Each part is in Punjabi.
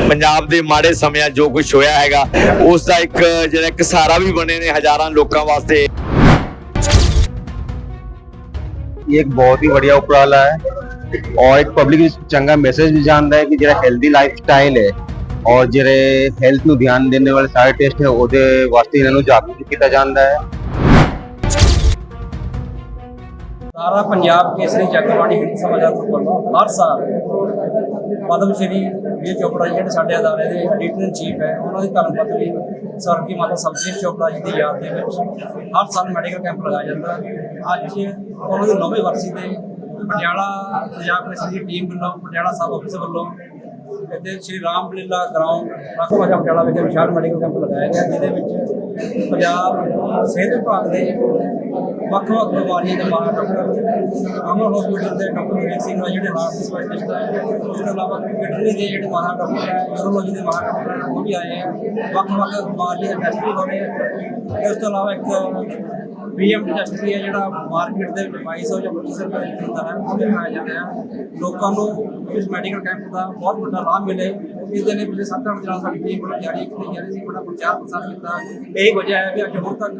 ਪੰਜਾਬ ਦੇ ਮਾੜੇ ਸਮਿਆਂ ਜੋ ਕੁਝ ਹੋਇਆ ਹੈਗਾ ਉਸ ਦਾ ਇੱਕ, ਜਿਹੜਾ ਇੱਕ ਸਾਰਾ ਵੀ ਬਣੇ ਨੇ ਹਜ਼ਾਰਾਂ ਲੋਕਾਂ ਵਾਸਤੇ। ਇਹ ਇੱਕ ਬਹੁਤ ਹੀ ਬੜੀਆ ਉਪਰਾਲਾ ਹੈ ਔਰ ਇੱਕ ਪਬਲਿਕ ਨੂੰ ਚੰਗਾ ਮੈਸੇਜ ਵੀ ਜਾਂਦਾ ਹੈ ਕਿ ਜਿਹੜਾ ਹੈਲਦੀ ਲਾਈਫ ਸਟਾਈਲ ਹੈ ਔਰ ਜਿਹੜੇ ਹੈਲਥ ਨੂੰ ਧਿਆਨ ਦੇਣ ਵਾਲੇ ਸਾਰੇ ਟੈਸਟ ਹੈ, ਉਹਦੇ ਵਾਸਤੇ ਇਹਨਾਂ ਨੂੰ ਜਾਗਰੂਕ ਕੀਤਾ ਜਾਂਦਾ ਹੈ। ਸਾਰਾ ਪੰਜਾਬ ਕੇਸਰੀ ਜਗਬਾਣੀ ਹਿੰਦ ਸਮਾਜਾ ਗਰੁੱਪ ਵੱਲੋਂ ਹਰ ਸਾਲ ਪਦਮ ਸ਼੍ਰੀ ਵੀਰ ਚੋਪੜਾ ਜੀ, ਜਿਹੜੇ ਸਾਡੇ ਅਦਾਰੇ ਦੇ ਐਡੀਟਰ ਇਨ ਚੀਫ ਹੈ, ਉਹਨਾਂ ਦੀ ਧਰਮ ਪਤਨੀ ਸਵਰਗੀ ਮਾਤਾ ਸਬਜੀਤ ਚੋਪੜਾ ਜੀ ਦੀ ਯਾਦ ਦੇ ਵਿੱਚ ਹਰ ਸਾਲ ਮੈਡੀਕਲ ਕੈਂਪ ਲਗਾਇਆ ਜਾਂਦਾ ਅੱਜ ਉਹਨਾਂ ਦੀ ਨੌਵੀਂ ਵਰਸੀ ਤੇ ਪਟਿਆਲਾ ਪੰਜਾਬ ਪੁਲਿਸ ਦੀ ਟੀਮ ਵੱਲੋਂ, ਪਟਿਆਲਾ ਸਾਹਿਬ ਆਫਿਸ ਵੱਲੋਂ ਇੱਥੇ ਸ਼੍ਰੀ ਰਾਮ ਲੀਲਾ ਗਰਾਊਂਡ ਰਾਖਵਾਜਾ ਪਟਿਆਲਾ ਵਿਖੇ ਵਿਸ਼ਾਲ ਮੈਡੀਕਲ ਕੈਂਪ ਲਗਾਇਆ ਗਿਆ, ਜਿਹਦੇ ਵਿੱਚ ਪੰਜਾਬ ਸਿਹਤ ਵਿਭਾਗ ਦੇ ਵੱਖ ਵੱਖ ਬਿਮਾਰੀਆਂ ਦੇ ਮਾਹਰ ਡਾਕਟਰ ਅਮਰ ਹਸਪੀਟਲ ਦੇ ਡਾਕਟਰ ਵਿਵੇਕ ਸਿੰਘ ਆ ਜਿਹੜੇ ਹਾਰਟ ਦੇ ਸਪੈਸ਼ਲਿਸਟ ਹੈ, ਉਸ ਤੋਂ ਇਲਾਵਾ ਕਿਡਨੀ ਦੇ ਜਿਹੜੇ ਮਾਹਰ ਡਾਕਟਰ ਹੈ ਯੂਰੋਲੋਜੀ ਦੇ ਮਾਹਰ ਡਾਕਟਰ ਉਹ ਵੀ ਆਏ ਹੈ। ਵੱਖ ਵੱਖ ਬਿਮਾਰੀਆਂ ਦੇ ਟੈਸਟ ਵੀ ਹੋ ਰਹੇ ਹੈ। ਉਸ ਤੋਂ ਇਲਾਵਾ ਇੱਕ ਬੀਐਮਟੀ ਟੈਸਟ ਵੀ ਹੈ, ਜਿਹੜਾ ਮਾਰਕੀਟ ਦੇ ਵਿੱਚ 2200 ਜਾਂ 2500 ਰੁਪਏ ਦਾ ਹੁੰਦਾ ਹੈ, ਉਹ ਵੀ ਕਰਾਇਆ ਜਾਂਦਾ ਹੈ। ਲੋਕਾਂ ਨੂੰ ਇਸ ਮੈਡੀਕਲ ਕੈਂਪ ਦਾ ਬਹੁਤ ਵੱਡਾ ਲਾਭ ਮਿਲੇ। ਇਸ ਦੇ ਲਈ ਪਿਛਲੇ 7-8 ਦਿਨਾਂ ਸਾਡੀ ਟੀਮ ਬੜਾ ਜਾਰੀ ਕੀਤੀ ਜਾ ਰਹੀ ਸੀ, ਬੜਾ ਪ੍ਰਚਾਰ ਪ੍ਰਸਾਰ ਕੀਤਾ। ਇਹੀ ਵਜ੍ਹਾ ਹੈ ਵੀ ਅੱਜ ਹੁਣ ਤੱਕ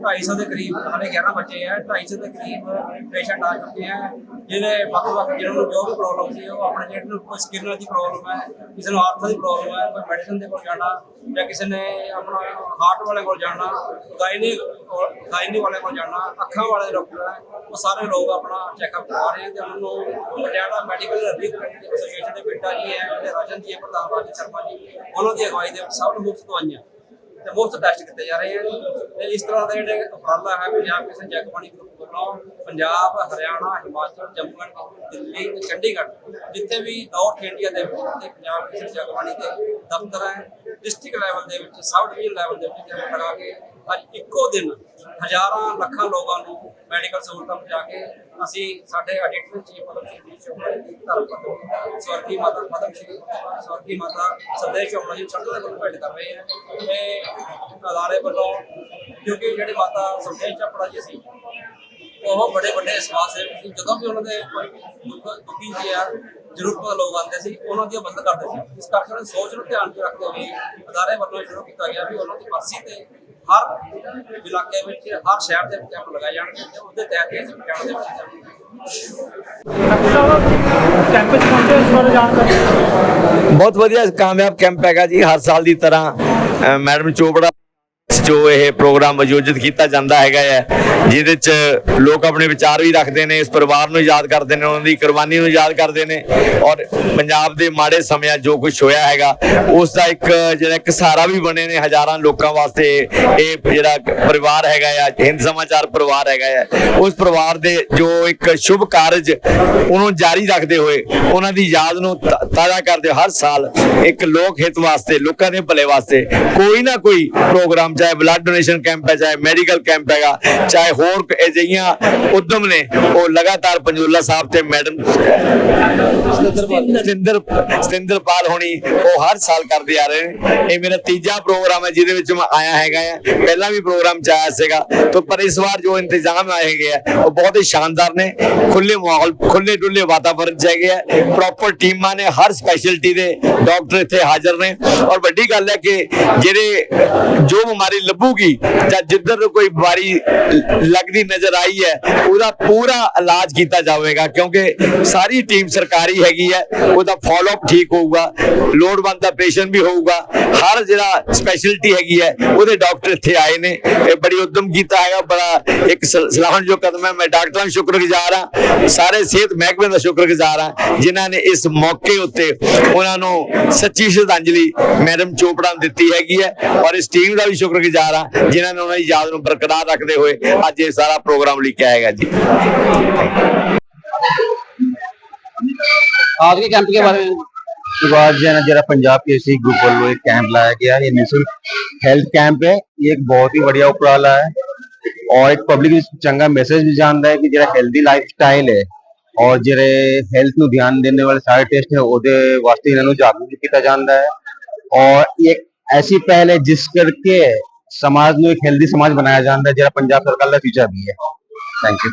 250 ਦੇ ਕਰੀਬ ਹਾਲੇ 11 ਬੱਚੇ ਹੈ 250 ਦੇ ਕਰੀਬ ਪੇਸ਼ੈਂਟ ਆ ਚੁੱਕੇ ਹੈ ਜਿਹਦੇ ਵੱਖ-ਵੱਖ ਜਿਹਨਾਂ ਨੂੰ ਜੋ ਵੀ ਪ੍ਰੋਬਲਮ ਸੀ, ਉਹ ਆਪਣੇ ਜਿਹੜੇ ਨੂੰ ਕੋਈ ਸਕਿਨ ਦੀ ਪ੍ਰੋਬਲਮ ਹੈ, ਕਿਸੇ ਨੂੰ ਆਰਥ ਦੀ ਪ੍ਰੋਬਲਮ ਹੈ, ਕੋਈ ਮੈਡੀਸਨ ਦੇ ਕੋਲ ਜਾਣਾ, ਜਾਂ ਕਿਸੇ ਨੇ ਆਪਣਾ ਹਾਰਟ ਵਾਲੇ ਕੋਲ ਜਾਣਾ ਗਾਇਨੀ ਗਾਇਨੀ ਵਾਲੇ ਕੋਲ ਜਾਣਾ, ਅੱਖਾਂ ਵਾਲੇ ਡਾਕਟਰ ਹੈ, ਉਹ ਸਾਰੇ ਲੋਕ ਆਪਣਾ ਚੈੱਕਅਪ ਕਰਵਾ ਰਹੇ ਹੈ ਤੇ ਉਹਨਾਂ ਨੂੰ ਪਟਿਆਲਾ ਮੈਡੀਕਲ ਰਿਪਰੈਜ਼ੈਂਟੇਟਿਵ ਐਸੋਸੀਏਸ਼ਨ ਦੇ ਬੇਟਾ ਜੀ ਹੈ ਰਾਜਨ ਜੀ ਪ੍ਰਧਾਨ ਰਾਜਨ ਸ਼ਰਮਾ ਜੀ ਉਹਨਾਂ ਦੀ ਅਗਵਾਈ ਦੇ ਸਭ ਨੂੰ ਮੁਫਤ ਦਵਾਈਆਂ। ਤੇ ਮੁਫਤ ਟੈਸਟ ਕੀਤੇ ਜਾ ਰਹੇ ਹਨ। ਤੇ ਇਸ ਤਰ੍ਹਾਂ ਦੇ ਜਿਹੜੇ ਉਪਰਾਲਾ ਹੈ, ਪੰਜਾਬ ਕਿਸੇ ਜਗਬਾਣੀ ਗਰੁੱਪ ਵੱਲੋਂ ਪੰਜਾਬ, ਹਰਿਆਣਾ, ਹਿਮਾਚਲ, ਜੰਮੂ ਐਂਡ ਦਿੱਲੀ ਤੇ ਚੰਡੀਗੜ੍ਹ, ਜਿੱਥੇ ਵੀ ਨਾਰਥ ਇੰਡੀਆ ਦੇ ਵਿੱਚ ਤੇ ਪੰਜਾਬ ਕਿਸੇ ਜਗਬਾਣੀ ਦੇ ਦਫ਼ਤਰ ਹੈ ਡਿਸਟ੍ਰਿਕਟ ਲੈਵਲ ਦੇ ਵਿੱਚ ਸਬ ਡਿਵੀਜ਼ਨ ਲੈਵਲ ਦੇ ਵਿੱਚ ਕੈਂਪ ਲਗਾ ਕੇ ਅੱਜ ਇੱਕੋ ਦਿਨ ਹਜ਼ਾਰਾਂ ਲੱਖਾਂ ਲੋਕਾਂ ਨੂੰ ਮੈਡੀਕਲ ਸਹੂਲਤਾਂ ਪਹੁੰਚਾ ਕੇ ਅਸੀਂ ਸਾਡੇ ਐਡੀਟਰ ਚੀਫ ਪਦਮ ਸ਼੍ਰੀ ਚੋਪੜਾ ਜੀ ਧਰਮ ਪਤਨੀ, ਸਵਰਗੀ ਮਾਤਾ ਪਦਮ ਸ਼੍ਰੀ, ਸਵਰਗੀ ਮਾਤਾ ਸੰਦੇਸ਼ ਚੋਪੜਾ ਜੀ ਛੱਡ ਦੇ ਕੋਲ ਭੇਟ ਕਰ ਰਹੇ ਹੈ। ਇਹ ਅਦਾਰੇ ਵੱਲੋਂ, ਕਿਉਂਕਿ ਜਿਹੜੇ ਮਾਤਾ ਸੰਦੇਸ਼ ਚੋਪੜਾ ਜੀ ਸੀ, ਉਹ ਬੜੇ ਵੱਡੇ ਸਮਾਜ ਸੇਵਕ ਸੀ। ਜਦੋਂ ਵੀ ਉਹਨਾਂ ਦੇ ਕੋਈ ਦੁਖੀ ਸੀ ਯਾਰ ਜ਼ਰੂਰਤਮੰਦ ਲੋਕ ਆਉਂਦੇ ਸੀ, ਉਹਨਾਂ ਦੀ ਮਦਦ ਕਰਦੇ ਸੀ। ਇਸ ਕਰਕੇ ਉਹਨਾਂ ਦੀ ਸੋਚ ਨੂੰ ਧਿਆਨ 'ਚ ਰੱਖਦੇ ਹੋਏ ਅਦਾਰੇ ਵੱਲੋਂ ਸ਼ੁਰੂ ਕੀਤਾ ਗਿਆ ਵੀ ਉਹਨਾਂ ਦੀ ਮਰਜ਼ੀ ਤੇ ਹਰ ਇਲਾਕੇ ਵਿੱਚ, ਹਰ ਸ਼ਹਿਰ ਦੇ ਵਿੱਚ ਕੈਂਪ ਲਗਾਏ ਜਾਣਗੇ ਤੇ ਉਹਦੇ ਤਹਿਤ ਹੀ ਅਸੀਂ ਦੇ ਵਿੱਚ ਕੈਂਪ ਚ ਪਹੁੰਚੇ ਇਸ ਬਾਰੇ ਜਾਣਕਾਰੀ ਬਹੁਤ ਵਧੀਆ ਕਾਮਯਾਬ ਕੈਂਪ ਹੈਗਾ ਜੀ, ਹਰ ਸਾਲ ਦੀ ਤਰ੍ਹਾਂ ਮੈਡਮ ਚੋਪੜਾ ਜੋ ਇਹ ਪ੍ਰੋਗਰਾਮ ਆਯੋਜਿਤ ਕੀਤਾ ਜਾਂਦਾ ਹੈਗਾ ਹੈ, ਜਿਹਦੇ ਚ ਲੋਕ ਆਪਣੇ ਵਿਚਾਰ ਵੀ ਰੱਖਦੇ ਨੇ, ਇਸ ਪਰਿਵਾਰ ਨੂੰ ਯਾਦ ਕਰਦੇ ਨੇ, ਉਹਨਾਂ ਦੀ ਕੁਰਬਾਨੀ ਨੂੰ ਯਾਦ ਕਰਦੇ ਨੇ ਔਰ ਪੰਜਾਬ ਦੇ ਮਾੜੇ ਸਮਿਆਂ ਜੋ ਕੁਝ ਹੋਇਆ ਹੈਗਾ, ਉਸ ਦਾ ਇੱਕ ਜਿਹੜਾ ਇੱਕ ਸਹਾਰਾ ਵੀ ਬਣੇ ਨੇ ਹਜ਼ਾਰਾਂ ਲੋਕਾਂ ਵਾਸਤੇ ਇਹ ਜਿਹੜਾ ਪਰਿਵਾਰ ਹੈਗਾ ਆ, ਹਿੰਦ ਸਮਾਚਾਰ ਪਰਿਵਾਰ ਹੈਗਾ ਆ, ਉਸ ਪਰਿਵਾਰ ਦੇ ਜੋ ਇੱਕ ਸ਼ੁਭ ਕਾਰਜ ਉਹਨੂੰ ਜਾਰੀ ਰੱਖਦੇ ਹੋਏ, ਉਹਨਾਂ ਦੀ ਯਾਦ ਨੂੰ ਤਾ- ਤਾਜ਼ਾ ਕਰਦੇ ਹੋਏ ਹਰ ਸਾਲ ਇੱਕ ਲੋਕ ਹਿੱਤ ਵਾਸਤੇ, ਲੋਕਾਂ ਦੇ ਭਲੇ ਵਾਸਤੇ ਕੋਈ ਨਾ ਕੋਈ ਪ੍ਰੋਗਰਾਮ ਚਾਹੇ ਬਲੱਡ ਡੋਨੇਸ਼ਨ ਕੈਂਪ ਹੈ, ਚਾਹੇ ਮੈਡੀਕਲ ਕੈਂਪ ਹੈਗਾ, ਚਾਹੇ ਹੋਰ ਅਜਿਹੀਆਂ ਉਦਮ ਨੇ, ਉਹ ਲਗਾਤਾਰ ਪੰਜੂਲਾ ਸਾਹਿਬ ਤੇ ਮੈਡਮ ਸਤਿੰਦਰ, ਸਤਿੰਦਰਪਾਲ ਹੋਣੀ, ਉਹ ਹਰ ਸਾਲ ਕਰਦੇ ਆ ਰਹੇ ਨੇ। ਇਹ ਮੇਰਾ ਤੀਜਾ ਪ੍ਰੋਗਰਾਮ ਹੈ, ਜਿਹਦੇ ਵਿੱਚ ਮੈਂ ਆਇਆ ਹੈਗਾ ਆ। ਪਹਿਲਾਂ ਵੀ ਪ੍ਰੋਗਰਾਮ ਚ ਆਇਆ ਸੀਗਾ, ਤੋਂ ਪਰ ਇਸ ਵਾਰ ਜੋ ਇੰਤਜ਼ਾਮ ਆਏ ਹੈਗੇ ਆ, ਉਹ ਬਹੁਤ ਹੀ ਸ਼ਾਨਦਾਰ ਨੇ। ਖੁੱਲੇ ਮਾਹੌਲ ਖੁੱਲੇ ਡੁੱਲੇ ਵਾਤਾਵਰਣ ਚ ਹੈਗੇ ਆ। ਪ੍ਰੋਪਰ ਟੀਮਾਂ ਨੇ, ਹਰ ਸਪੈਸ਼ਲਟੀ ਦੇ ਡਾਕਟਰ ਇੱਥੇ ਹਾਜ਼ਰ ਨੇ। ਔਰ ਵੱਡੀ ਗੱਲ ਹੈ ਕਿ ਜਿਹੜੇ ਜੋ ਬਿਮਾਰੀ ਲੱਭੂਗੀ ਜਾਂ ਜਿੱਧਰ ਨੂੰ ਕੋਈ ਬਿਮਾਰੀ ਲੱਗਦੀ ਨਜ਼ਰ ਆਈ ਹੈ, ਉਹਦਾ ਪੂਰਾ ਇਲਾਜ ਕੀਤਾ ਜਾਵੇਗਾ, ਕਿਉਂਕਿ ਸਾਰੀ ਟੀਮ ਸਰਕਾਰੀ ਹੈਗੀ ਹੈ, ਉਹਦਾ ਫਾਲੋ ਅਪ ਠੀਕ ਹੋਊਗਾ, ਲੋੜਵੰਦ ਦਾ ਪੇਸ਼ੈਂਟ ਵੀ ਹੋਊਗਾ, ਹਰ ਜਿਹੜਾ ਸਪੈਸ਼ਲਟੀ ਹੈਗੀ ਹੈ, ਉਹਦੇ ਡਾਕਟਰ ਇੱਥੇ ਆਏ ਨੇ, ਇਹ ਬੜੀ ਉਦਮ ਕੀਤਾ ਹੈਗਾ, ਬੜਾ ਇੱਕ ਸਲਾਹਣਯੋਗ ਕਦਮ ਹੈ, ਮੈਂ ਡਾਕਟਰਾਂ ਦਾ ਸ਼ੁਕਰਗੁਜ਼ਾਰ ਹਾਂ, ਸਾਰੇ ਸਿਹਤ ਮਹਿਕਮੇ ਦਾ ਸ਼ੁਕਰਗੁਜ਼ਾਰ ਹਾਂ, ਜਿਨ੍ਹਾਂ ਨੇ ਇਸ ਮੌਕੇ ਉੱਤੇ ਉਹਨਾਂ ਨੂੰ ਸੱਚੀ ਸ਼ਰਧਾਂਜਲੀ ਮੈਡਮ ਚੋਪੜਾ ਨੂੰ ਦਿੱਤੀ ਹੈਗੀ ਹੈ, ਔਰ ਇਸ ਟੀਮ ਦਾ ਵੀ ਸ਼ੁਕਰਗੁਜ਼ਾਰ ਹਾਂ ਜਿਨ੍ਹਾਂ ਨੇ ਉਹਨਾਂ ਦੀ ਯਾਦ ਨੂੰ ਬਰਕਰਾਰ ਰੱਖਦੇ ਹੋਏ ਅੱਜ ਇਹ ਸਾਰਾ ਪ੍ਰੋਗਰਾਮ ਲਿਖਿਆ ਹੈਗਾ ਜੀ आज के कैंप के बारे में आज जो है ना जरा पंजाब केसरी ग्रुप वालों एक कैंप लाया गया है ये निःशुल्क हेल्थ कैंप है ये एक बहुत ही बढ़िया उपराला है और एक पब्लिक ਵਿੱਚ ਚੰਗਾ ਮੈਸੇਜ ਵੀ ਜਾਂਦਾ ਹੈ ਕਿ ਜਿਹੜਾ ਹੈਲਦੀ ਲਾਈਫ ਸਟਾਈਲ ਹੈ ਔਰ ਜਿਹੜੇ ਹੈਲਥ ਨੂੰ ਧਿਆਨ ਦੇਣ ਵਾਲੇ ਸਾਰੇ ਟੈਸਟ ਹੈ ਉਹਦੇ ਵਾਸਤੇ ਇਹਨਾਂ ਨੂੰ ਜਾਗਰੂਕ ਕੀਤਾ ਜਾਂਦਾ ਹੈ ਔਰ ਇਹ ਇੱਕ ਐਸੀ ਪਹਿਲ ਹੈ ਜਿਸ ਕਰਕੇ ਸਮਾਜ ਨੂੰ ਇੱਕ ਹੈਲਦੀ ਸਮਾਜ ਬਣਾਇਆ ਜਾਂਦਾ ਜਿਹੜਾ ਪੰਜਾਬ ਸਰਕਾਰ ਦਾ ਫੀਚਰ ਵੀ ਹੈ। Thank you